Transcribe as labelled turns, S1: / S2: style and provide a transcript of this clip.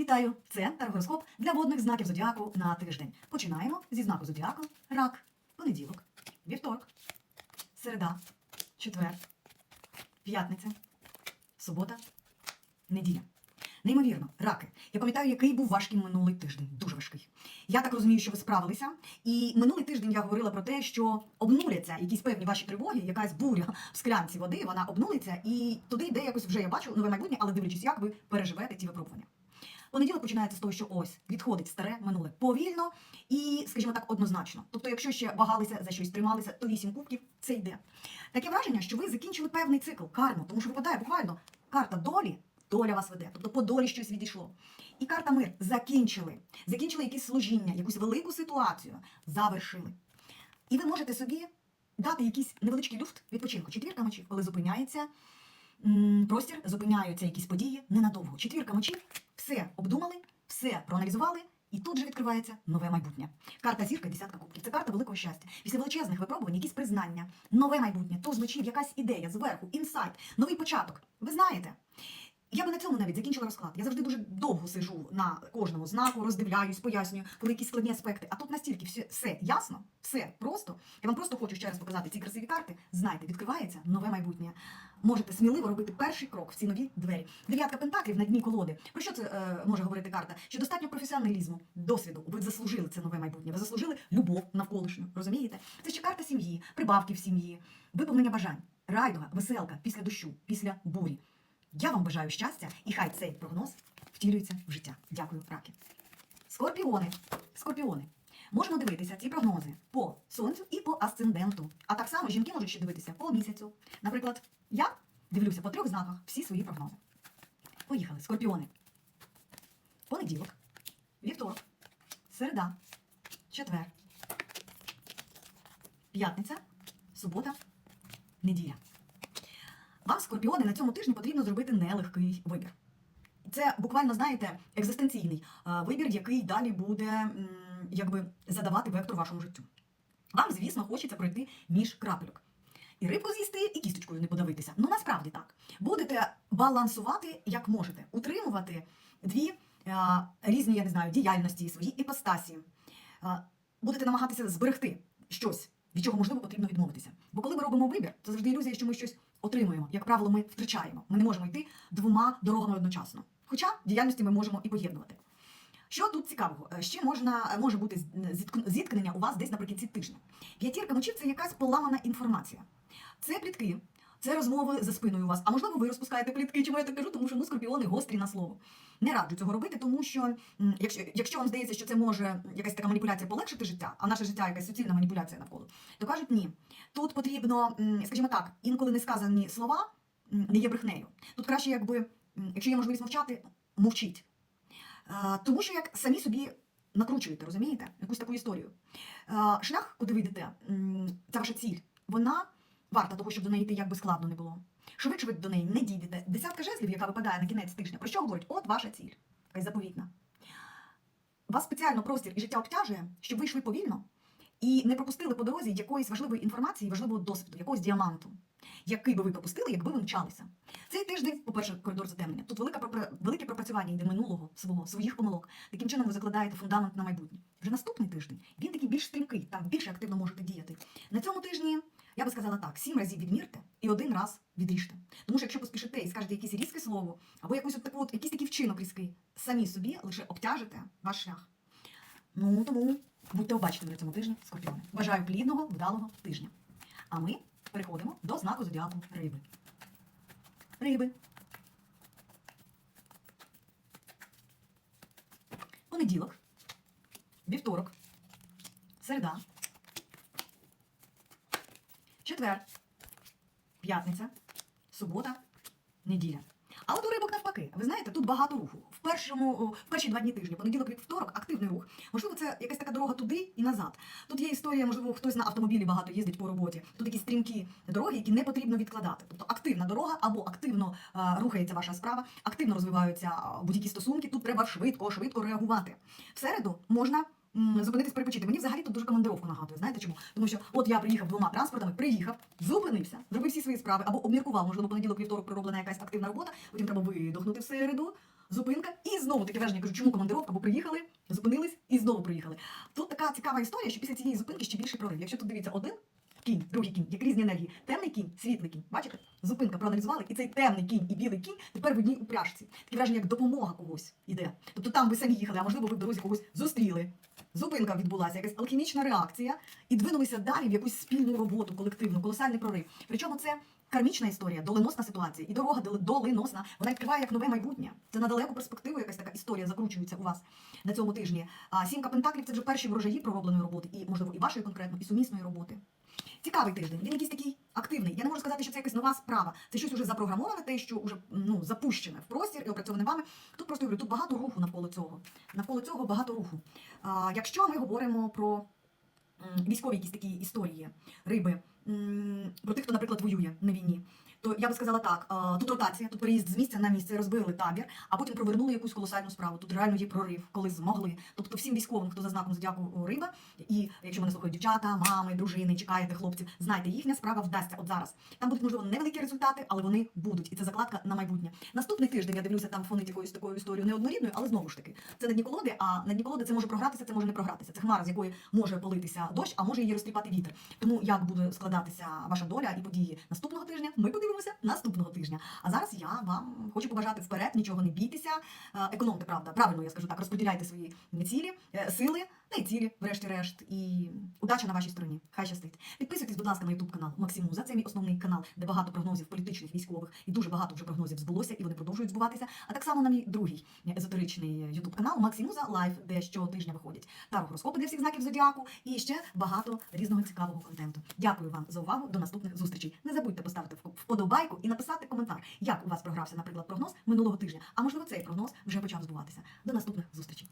S1: Вітаю! Це таргороскоп для водних знаків зодіаку на тиждень. Починаємо зі знаку зодіаку рак. Понеділок, вівторок, середа, четвер, п'ятниця, субота, неділя. Неймовірно, раки. Я пам'ятаю, який був важкий минулий тиждень. Дуже важкий. Я так розумію, що ви справилися. І минулий тиждень я говорила про те, що обнуляться якісь певні ваші тривоги, якась буря в склянці води, вона обнулиться, і туди йде якось вже я бачу нове майбутнє, але дивлячись, як ви переживете ті випробування. Понеділок починається з того, що ось відходить старе минуле повільно і, скажімо так, однозначно. Тобто, якщо ще вагалися за щось трималися, то вісім кубків це йде. Таке враження, що ви закінчили певний цикл карму, тому що випадає буквально карта долі. Доля вас веде, тобто по долі щось відійшло. І карта мир закінчили. Закінчили якісь служіння, якусь велику ситуацію, завершили. І ви можете собі дати якийсь невеличкий люфт відпочинку. Четвірка мечів, коли зупиняється простір, зупиняються якісь події ненадовго. Четвірка мочі все обдумали, все проаналізували, і тут же відкривається нове майбутнє. Карта зірка, десятка кубків. Це карта великого щастя. Після величезних випробувань, якісь признання, нове майбутнє, туз мечів, якась ідея зверху, інсайт, новий початок. Ви знаєте. Я би на цьому навіть закінчила розклад. Я завжди дуже довго сижу на кожному знаку, роздивляюсь, пояснюю, коли якісь складні аспекти. А тут настільки все, все ясно, все просто. Я вам просто хочу ще раз показати ці красиві карти. Знайте, відкривається нове майбутнє. Можете сміливо робити перший крок в ці нові двері. Дев'ятка пентаклів на дні колоди. Про що це е, може говорити карта? Що достатньо професіоналізму, досвіду. Ви заслужили це нове майбутнє. Ви заслужили любов навколишню. Розумієте? Це ще карта сім'ї, прибавки в сім'ї, виповнення бажань, райдуга, веселка після дощу, після бурі. Я вам бажаю щастя, і хай цей прогноз втілюється в життя. Дякую, раки. Скорпіони. Скорпіони. Можна дивитися ці прогнози по сонцю і по асценденту. А так само жінки можуть ще дивитися по місяцю. Наприклад, я дивлюся по трьох знаках всі свої прогнози. Поїхали, скорпіони. Понеділок, вівторок, середа, четвер, п'ятниця, субота, неділя. Вам, скорпіони, на цьому тижні потрібно зробити нелегкий вибір. Це буквально, знаєте, екзистенційний е, вибір, який далі буде якби задавати вектор вашому життю. Вам, звісно, хочеться пройти між крапельок. І рибку з'їсти, і кісточкою не подавитися. Ну насправді так. Будете балансувати як можете, утримувати дві е, різні, я не знаю, діяльності, свої іпостасі. Е, будете намагатися зберегти щось, від чого можливо потрібно відмовитися. Бо коли ми робимо вибір, це завжди ілюзія, що ми щось отримуємо. Як правило, ми втрачаємо. Ми не можемо йти двома дорогами одночасно. Хоча діяльності ми можемо і поєднувати. Що тут цікавого? Е, Ще можна може бути зіткнення у вас десь наприкінці тижня. П'ятірка мочів це якась поламана інформація. Це плітки, це розмови за спиною у вас. А можливо, ви розпускаєте плітки. Чому я так кажу? Тому що ну скорпіони гострі на слово. Не раджу цього робити, тому що якщо, якщо вам здається, що це може якась така маніпуляція полегшити життя, а наше життя якась суцільна маніпуляція навколо, то кажуть ні. Тут потрібно, скажімо так, інколи не сказані слова не є брехнею. Тут краще, якби, якщо є можливість мовчати, мовчіть. Тому що як самі собі накручуєте, розумієте? Якусь таку історію. Шлях, куди ви йдете, це ваша ціль. Вона варта того, щоб до неї йти як би складно не було. Швидше ви до неї не дійдете. Десятка жезлів, яка випадає на кінець тижня, про що говорить? От ваша ціль, якась заповітна. Вас спеціально простір і життя обтяжує, щоб ви йшли повільно і не пропустили по дорозі якоїсь важливої інформації, важливого досвіду, якогось діаманту, який би ви пропустили, якби ви мчалися. Цей тиждень, по-перше, коридор затемнення. Тут пропра- велике пропрацювання йде минулого свого, своїх помилок. Таким чином ви закладаєте фундамент на майбутнє. Вже наступний тиждень він такий більш стрімкий, там більше активно можете діяти. На цьому тижні я би сказала так: сім разів відмірте і один раз відріжте. Тому що якщо поспішите і скажете якесь різке слово, або якусь от таку от, якийсь такий вчинок різкий, самі собі лише обтяжите ваш шлях. Ну тому будьте обачними на цьому тижні, скорпіони. Бажаю плідного, вдалого тижня. А ми переходимо до знаку зодіаку риби. Риби. Понеділок, вівторок, середа, четвер, п'ятниця, субота, неділя. А от у рибок навпаки, ви знаєте, тут багато руху. В першому, в перші два дні тижня, понеділок, вівторок, активний рух. Можливо, це якась така дорога туди і назад. Тут є історія, можливо, хтось на автомобілі багато їздить по роботі. Тут якісь стрімкі дороги, які не потрібно відкладати. Тобто активна дорога або активно е, рухається ваша справа, активно розвиваються е, будь-які стосунки. Тут треба швидко, швидко реагувати. В середу можна. Зупинитись перепочити. Мені взагалі тут дуже командировку нагадує. Знаєте чому? Тому що от я приїхав двома транспортами, приїхав, зупинився, зробив всі свої справи або обміркував, можливо, понеділок, вівторок пророблена якась активна робота. Потім треба видохнути в середу, зупинка, і знову таке враження, кажу, чому командировка, бо приїхали, зупинились і знову приїхали. Тут така цікава історія, що після цієї зупинки ще більший прорив. Якщо тут дивіться один кінь, другий кінь, як різні енергії, темний кінь, світлий кінь. Бачите? Зупинка проаналізували, і цей темний кінь і білий кінь тепер в одній упряжці. Таке враження, як допомога когось іде. Тобто там ви самі їхали, а можливо, ви в дорозі когось зустріли. Зупинка відбулася, якась алхімічна реакція, і двинулися далі в якусь спільну роботу, колективну, колосальний прорив. Причому це кармічна історія, доленосна ситуація, і дорога дол- доленосна. Вона відкриває як нове майбутнє. Це на далеку перспективу якась така історія закручується у вас на цьому тижні. А сімка пентаклів це вже перші врожаї проробленої роботи, і можливо і вашої конкретно, і сумісної роботи. Цікавий тиждень. Він якийсь такий активний. Я не можу сказати, що це якась нова справа. Це щось уже запрограмоване, те, що вже ну запущене в простір і опрацьоване вами. Говорю, тут багато руху навколо цього. Навколо цього багато руху. А, якщо ми говоримо про військові якісь такі історії, риби, про тих, хто, наприклад, воює на війні. То я би сказала так: тут ротація, тут переїзд з місця на місце, розбили табір, а потім провернули якусь колосальну справу. Тут реально є прорив, коли змогли. Тобто всім військовим, хто за знаком зодіаку риба, і якщо мене слухають дівчата, мами, дружини, чекаєте хлопців, знайте, їхня справа вдасться от зараз. Там будуть можливо невеликі результати, але вони будуть, і це закладка на майбутнє. Наступний тиждень я дивлюся, там фонить якоюсь такою історією неоднорідною, але знову ж таки, це на дні колоди, а на дні колоди це може програтися, це може не програтися. Це хмара, з якої може политися дощ, а може її розтріпати вітер. Тому як буде складатися ваша доля і події наступного тижня, ми подивимося наступного тижня. А зараз я вам хочу побажати вперед, нічого не бійтеся, е, економте, правда, правильно я скажу так, розподіляйте свої цілі, е, сили, та цілі, врешті-решт, і удача на вашій стороні. Хай щастить. Підписуйтесь, будь ласка, на YouTube канал Максимуза. Це мій основний канал, де багато прогнозів політичних, військових, і дуже багато вже прогнозів збулося, і вони продовжують збуватися. А так само на мій другий езотеричний YouTube канал Максимуза Лайф, де щотижня виходять таро гороскопи для всіх знаків зодіаку і ще багато різного цікавого контенту. Дякую вам за увагу. До наступних зустрічей. Не забудьте поставити вподобайку і написати коментар, як у вас програвся, наприклад, прогноз минулого тижня. А можливо, цей прогноз вже почав збуватися. До наступних зустрічей.